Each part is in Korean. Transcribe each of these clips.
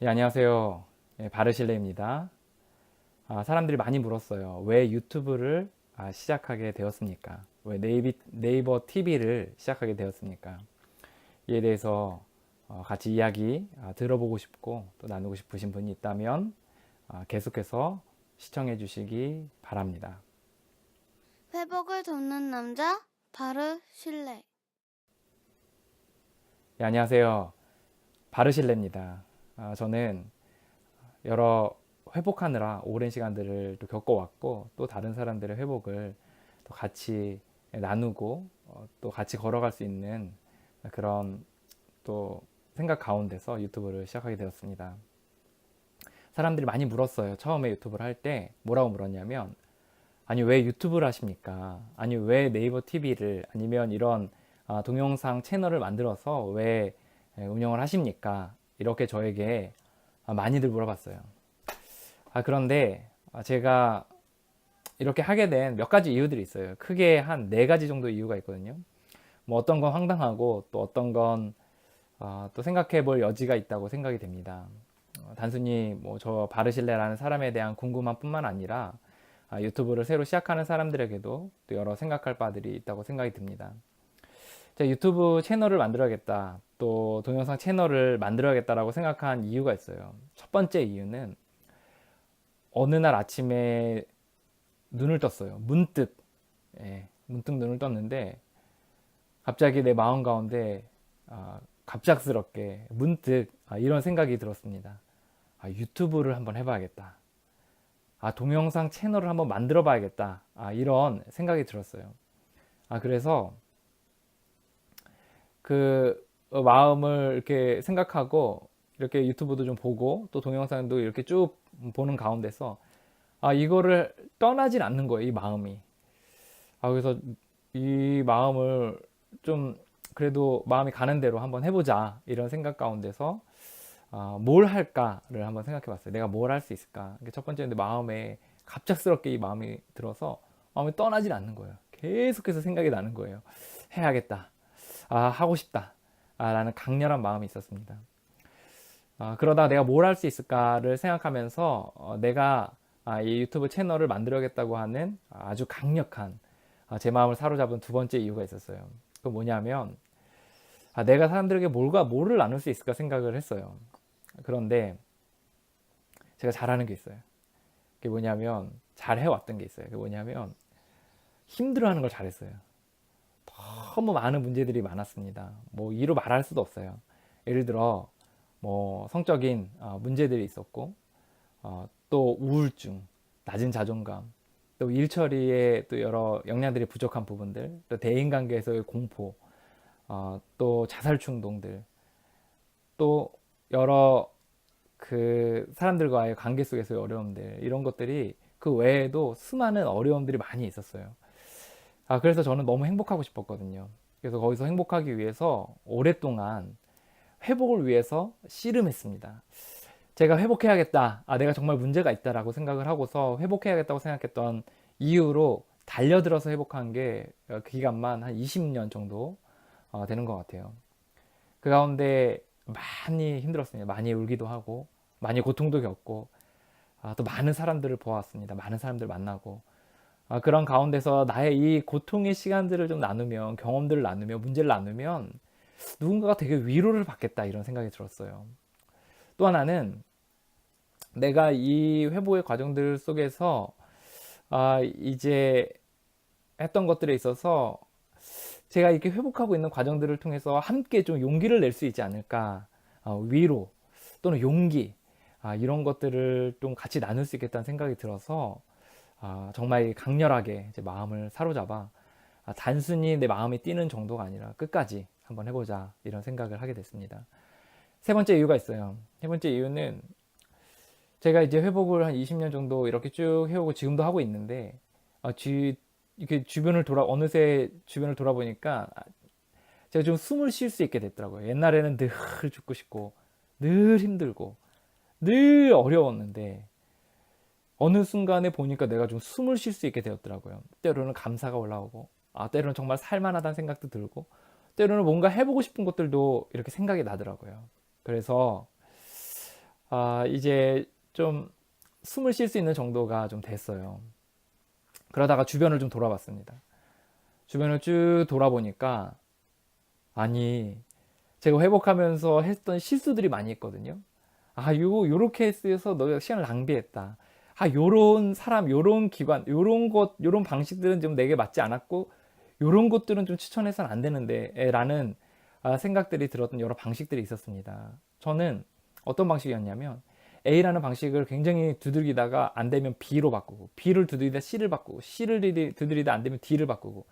예, 안녕하세요. 예, 바르실레입니다. 아, 사람들이 많이 물었어요. 왜 유튜브를 아, 시작하게 되었습니까? 왜 네이비, 네이버 TV를 시작하게 되었습니까? 이에 대해서 어, 같이 이야기 아, 들어보고 싶고 또 나누고 싶으신 분이 있다면 아, 계속해서 시청해 주시기 바랍니다. 회복을 돕는 남자 바르 실내 예, 안녕하세요. 바르실레입니다. 아, 저는 여러 회복하느라 오랜 시간들을 또 겪어왔고 또 다른 사람들의 회복을 또 같이 나누고 어, 또 같이 걸어갈 수 있는 그런 또 생각 가운데서 유튜브를 시작하게 되었습니다. 사람들이 많이 물었어요. 처음에 유튜브를 할 때 뭐라고 물었냐면 아니 왜 유튜브를 하십니까? 아니 왜 네이버 TV를 아니면 이런 아, 동영상 채널을 만들어서 왜 예, 운영을 하십니까? 이렇게 저에게 아, 많이들 물어봤어요. 아, 그런데 아, 제가 이렇게 하게 된 몇 가지 이유들이 있어요. 크게 한 네 가지 정도 이유가 있거든요. 뭐 어떤 건 황당하고 또 어떤 건 아, 또 생각해 볼 여지가 있다고 생각이 됩니다. 어, 단순히 뭐 저 바르실레라는 사람에 대한 궁금함 뿐만 아니라 아, 유튜브를 새로 시작하는 사람들에게도 또 여러 생각할 바들이 있다고 생각이 듭니다. 제가 유튜브 채널을 만들어야겠다. 또 동영상 채널을 만들어야겠다라고 생각한 이유가 있어요. 첫 번째 이유는 어느 날 아침에 눈을 떴어요. 문득, 예, 문득 눈을 떴는데 갑자기 내 마음 가운데 아, 갑작스럽게 문득 아, 이런 생각이 들었습니다. 아, 유튜브를 한번 해봐야겠다. 아, 동영상 채널을 한번 만들어 봐야겠다. 아, 이런 생각이 들었어요. 아, 그래서 그 어, 마음을 이렇게 생각하고 이렇게 유튜브도 좀 보고 또 동영상도 이렇게 쭉 보는 가운데서 아 이거를 떠나질 않는 거예요 이 마음이. 아 그래서 이 마음을 좀 그래도 마음이 가는 대로 한번 해보자 이런 생각 가운데서 아, 뭘 할까를 한번 생각해 봤어요. 내가 뭘 할 수 있을까? 첫 번째는 마음에 갑작스럽게 이 마음이 들어서 마음이 떠나질 않는 거예요. 계속해서 생각이 나는 거예요. 해야겠다. 아 하고 싶다. 아, 라는 강렬한 마음이 있었습니다. 아, 그러다 내가 뭘 할 수 있을까를 생각하면서 어, 내가 아, 이 유튜브 채널을 만들어야겠다고 하는 아주 강력한 아, 제 마음을 사로잡은 두 번째 이유가 있었어요. 그 뭐냐면 아, 내가 사람들에게 뭘과 뭐를 나눌 수 있을까 생각을 했어요. 그런데 제가 잘하는 게 있어요. 그게 뭐냐면 잘 해왔던 게 있어요. 그게 뭐냐면 힘들어하는 걸 잘했어요. 너무 많은 문제들이 많았습니다. 뭐 이로 말할 수도 없어요. 예를 들어 뭐 성적인 어, 문제들이 있었고 어, 또 우울증, 낮은 자존감, 또 일처리에 또 여러 역량들이 부족한 부분들, 또 대인관계에서의 공포, 어, 또 자살 충동들, 또 여러 그 사람들과의 관계 속에서의 어려움들 이런 것들이 그 외에도 수많은 어려움들이 많이 있었어요. 아, 그래서 저는 너무 행복하고 싶었거든요. 그래서 거기서 행복하기 위해서 오랫동안 회복을 위해서 씨름했습니다. 제가 회복해야겠다. 아, 내가 정말 문제가 있다라고 생각을 하고서 회복해야겠다고 생각했던 이유로 달려들어서 회복한 게 그 기간만 한 20년 정도 어, 되는 것 같아요. 그 가운데 많이 힘들었습니다. 많이 울기도 하고, 많이 고통도 겪고, 아, 또 많은 사람들을 보았습니다. 많은 사람들 만나고, 아, 그런 가운데서 나의 이 고통의 시간들을 좀 나누면, 경험들을 나누면, 문제를 나누면 누군가가 되게 위로를 받겠다 이런 생각이 들었어요. 또 하나는 내가 이 회복의 과정들 속에서 아, 이제 했던 것들에 있어서 제가 이렇게 회복하고 있는 과정들을 통해서 함께 좀 용기를 낼 수 있지 않을까. 어, 위로 또는 용기 아, 이런 것들을 좀 같이 나눌 수 있겠다는 생각이 들어서 아, 정말 강렬하게 제 마음을 사로잡아 아, 단순히 내 마음이 뛰는 정도가 아니라 끝까지 한번 해보자 이런 생각을 하게 됐습니다. 세 번째 이유가 있어요. 세 번째 이유는 제가 이제 회복을 한 20년 정도 이렇게 쭉 해오고 지금도 하고 있는데 아, 주, 이렇게 주변을 돌아 어느새 주변을 돌아보니까 제가 좀 숨을 쉴 수 있게 됐더라고요. 옛날에는 늘 죽고 싶고 늘 힘들고 늘 어려웠는데 어느 순간에 보니까 내가 좀 숨을 쉴 수 있게 되었더라고요. 때로는 감사가 올라오고, 아, 때로는 정말 살만하다는 생각도 들고, 때로는 뭔가 해보고 싶은 것들도 이렇게 생각이 나더라고요. 그래서, 아, 이제 좀 숨을 쉴 수 있는 정도가 좀 됐어요. 그러다가 주변을 좀 돌아봤습니다. 주변을 쭉 돌아보니까 아니 제가 회복하면서 했던 실수들이 많이 있거든요. 아, 요 요렇게 해서 너가 시간을 낭비했다. 아, 요런 사람, 요런 기관, 요런 것, 요런 방식들은 좀 내게 맞지 않았고 요런 것들은 좀 추천해서는 안 되는데 라는 아, 생각들이 들었던 여러 방식들이 있었습니다. 저는 어떤 방식이었냐면 A라는 방식을 굉장히 두들기다가 안 되면 B로 바꾸고 B를 두들기다 C를 바꾸고 C를 두들- 두들기다 안 되면 D를 바꾸고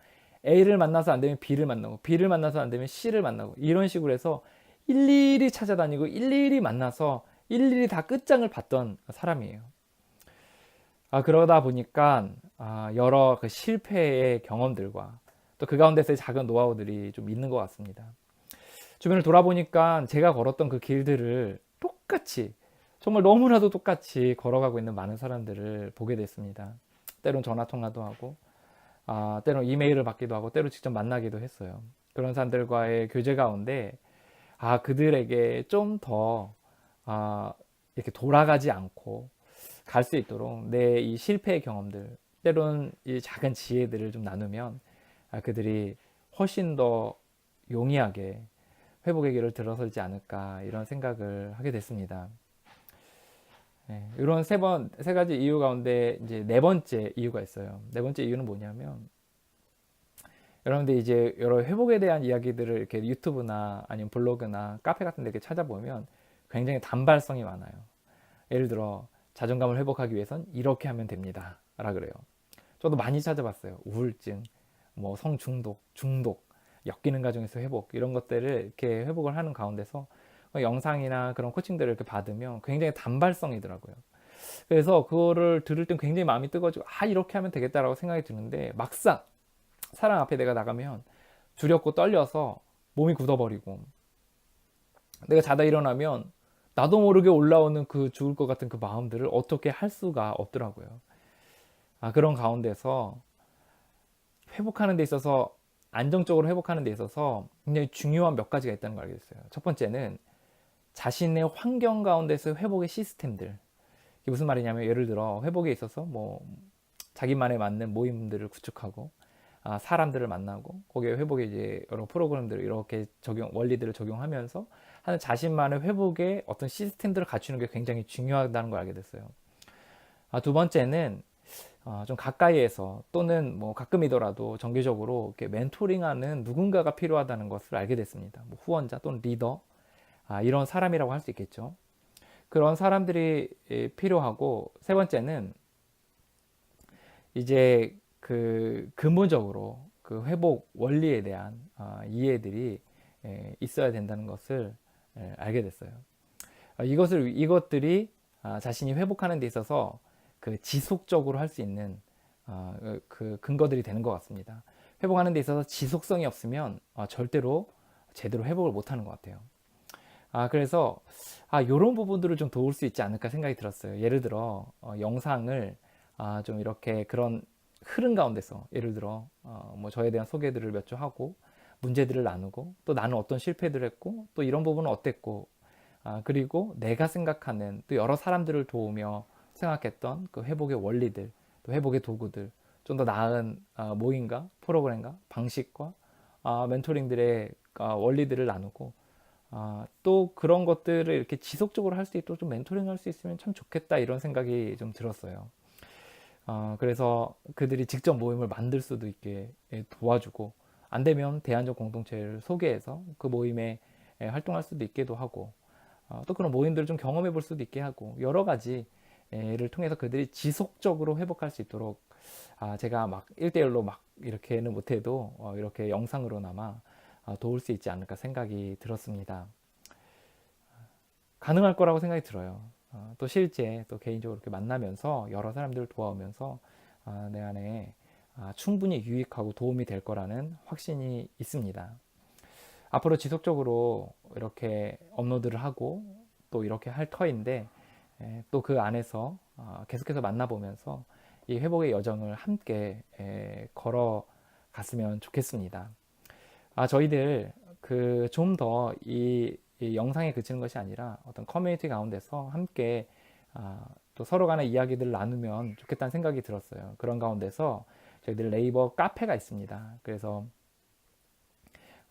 A를 만나서 안 되면 B를 만나고 B를 만나서 안 되면 C를 만나고 이런 식으로 해서 일일이 찾아다니고 일일이 만나서 일일이 다 끝장을 봤던 사람이에요. 아, 그러다 보니까 아, 여러 그 실패의 경험들과 또 그 가운데서의 작은 노하우들이 좀 있는 것 같습니다. 주변을 돌아보니까 제가 걸었던 그 길들을 똑같이 정말 너무나도 똑같이 걸어가고 있는 많은 사람들을 보게 됐습니다. 때론 전화 통화도 하고, 아, 때론 이메일을 받기도 하고, 때론 직접 만나기도 했어요. 그런 사람들과의 교제 가운데, 아, 그들에게 좀 더, 아, 이렇게 돌아가지 않고 갈 수 있도록 내 이 실패의 경험들, 때론 이 작은 지혜들을 좀 나누면, 아, 그들이 훨씬 더 용이하게 회복의 길을 들어서지 않을까 이런 생각을 하게 됐습니다. 네, 이런 세 번, 세 가지 이유 가운데 이제 네 번째 이유가 있어요. 네 번째 이유는 뭐냐면, 여러분들 이제 여러 회복에 대한 이야기들을 이렇게 유튜브나 아니면 블로그나 카페 같은 데 이렇게 찾아보면 굉장히 단발성이 많아요. 예를 들어, 자존감을 회복하기 위해선 이렇게 하면 됩니다. 라 그래요. 저도 많이 찾아봤어요. 우울증, 뭐 성중독, 중독, 엮이는 과정에서 회복, 이런 것들을 이렇게 회복을 하는 가운데서 영상이나 그런 코칭들을 이렇게 받으면 굉장히 단발성이더라고요. 그래서 그거를 들을 땐 굉장히 마음이 뜨거워지고, 아, 이렇게 하면 되겠다라고 생각이 드는데, 막상 사람 앞에 내가 나가면 두렵고 떨려서 몸이 굳어버리고, 내가 자다 일어나면 나도 모르게 올라오는 그 죽을 것 같은 그 마음들을 어떻게 할 수가 없더라고요. 아, 그런 가운데서 회복하는 데 있어서 안정적으로 회복하는 데 있어서 굉장히 중요한 몇 가지가 있다는 걸 알게 됐어요. 첫 번째는 자신의 환경 가운데서 회복의 시스템들. 이게 무슨 말이냐면 예를 들어 회복에 있어서 뭐 자기만에 맞는 모임들을 구축하고 아, 사람들을 만나고 거기에 회복에 이제 여러 프로그램들을 이렇게 적용 원리들을 적용하면서 하는 자신만의 회복의 어떤 시스템들을 갖추는 게 굉장히 중요하다는 걸 알게 됐어요. 아, 두 번째는 어, 좀 가까이에서 또는 뭐 가끔이더라도 정기적으로 이렇게 멘토링하는 누군가가 필요하다는 것을 알게 됐습니다. 뭐 후원자 또는 리더 아, 이런 사람이라고 할 수 있겠죠. 그런 사람들이 예, 필요하고 세 번째는 이제 그 근본적으로 그 회복 원리에 대한 아, 이해들이 예, 있어야 된다는 것을 예, 알게 됐어요. 아, 이것을 이것들이 아, 자신이 회복하는 데 있어서 그 지속적으로 할 수 있는 아, 그- 그 근거들이 되는 것 같습니다. 회복하는 데 있어서 지속성이 없으면 아, 절대로 제대로 회복을 못 하는 것 같아요. 아, 그래서, 아, 요런 부분들을 좀 도울 수 있지 않을까 생각이 들었어요. 예를 들어, 어, 영상을, 아, 좀 이렇게 그런 흐름 가운데서, 예를 들어, 어, 뭐 저에 대한 소개들을 몇 주 하고, 문제들을 나누고, 또 나는 어떤 실패들을 했고, 또 이런 부분은 어땠고, 아, 그리고 내가 생각하는 또 여러 사람들을 도우며 생각했던 그 회복의 원리들, 또 회복의 도구들, 좀 더 나은 아, 모임과 프로그램과 방식과 아, 멘토링들의 아, 원리들을 나누고, 아, 또 그런 것들을 이렇게 지속적으로 할 수 있도록 좀 멘토링 할 수 있으면 참 좋겠다 이런 생각이 좀 들었어요. 어, 그래서 그들이 직접 모임을 만들 수도 있게 예, 도와주고 안 되면 대안적 공동체를 소개해서 그 모임에 예, 활동할 수도 있게도 하고 어, 또 그런 모임들을 좀 경험해 볼 수도 있게 하고 여러 가지를 통해서 그들이 지속적으로 회복할 수 있도록 아, 제가 막 1대1로 막 이렇게는 못해도 어, 이렇게 영상으로나마 아, 도울 수 있지 않을까 생각이 들었습니다. 가능할 거라고 생각이 들어요. 어, 또 실제 또 개인적으로 이렇게 만나면서 여러 사람들을 도와오면서 아, 내 안에 아, 충분히 유익하고 도움이 될 거라는 확신이 있습니다. 앞으로 지속적으로 이렇게 업로드를 하고 또 이렇게 할 터인데 또 그 안에서 어, 계속해서 만나보면서 이 회복의 여정을 함께 에, 걸어 갔으면 좋겠습니다. 아, 저희들 그 좀 더이이 영상에 그치는 것이 아니라 어떤 커뮤니티 가운데서 함께 아, 또 서로 간의 이야기들을 나누면 좋겠다는 생각이 들었어요. 그런 가운데서 저희들 네이버 카페가 있습니다. 그래서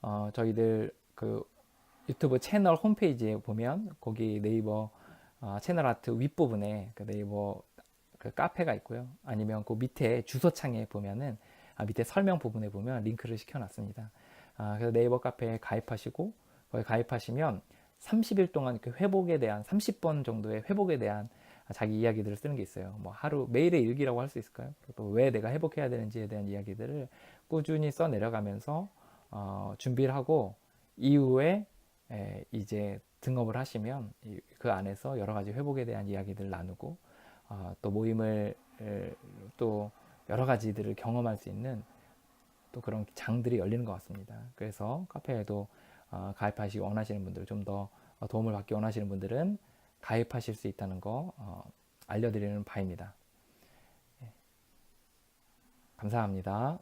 어, 저희들 그 유튜브 채널 홈페이지에 보면 거기 네이버 어, 채널 아트 윗부분에 그 네이버 그 카페가 있고요. 아니면 그 밑에 주소창에 보면은 아, 밑에 설명 부분에 보면 링크를 시켜놨습니다. 아, 그래서 네이버 카페에 가입하시고 거기 가입하시면 30일 동안 그 회복에 대한 30번 정도의 회복에 대한 자기 이야기들을 쓰는 게 있어요. 뭐 하루 매일의 일기라고 할 수 있을까요? 또 왜 내가 회복해야 되는지에 대한 이야기들을 꾸준히 써 내려가면서 어, 준비를 하고 이후에 에, 이제 등업을 하시면 이- 그 안에서 여러 가지 회복에 대한 이야기들을 나누고 어, 또 모임을 에, 또 여러 가지들을 경험할 수 있는 또 그런 장들이 열리는 것 같습니다. 그래서 카페에도 어, 가입하시기 원하시는 분들 좀 더 도움을 받기 원하시는 분들은 가입하실 수 있다는 거 어, 알려드리는 바입니다. 예. 감사합니다.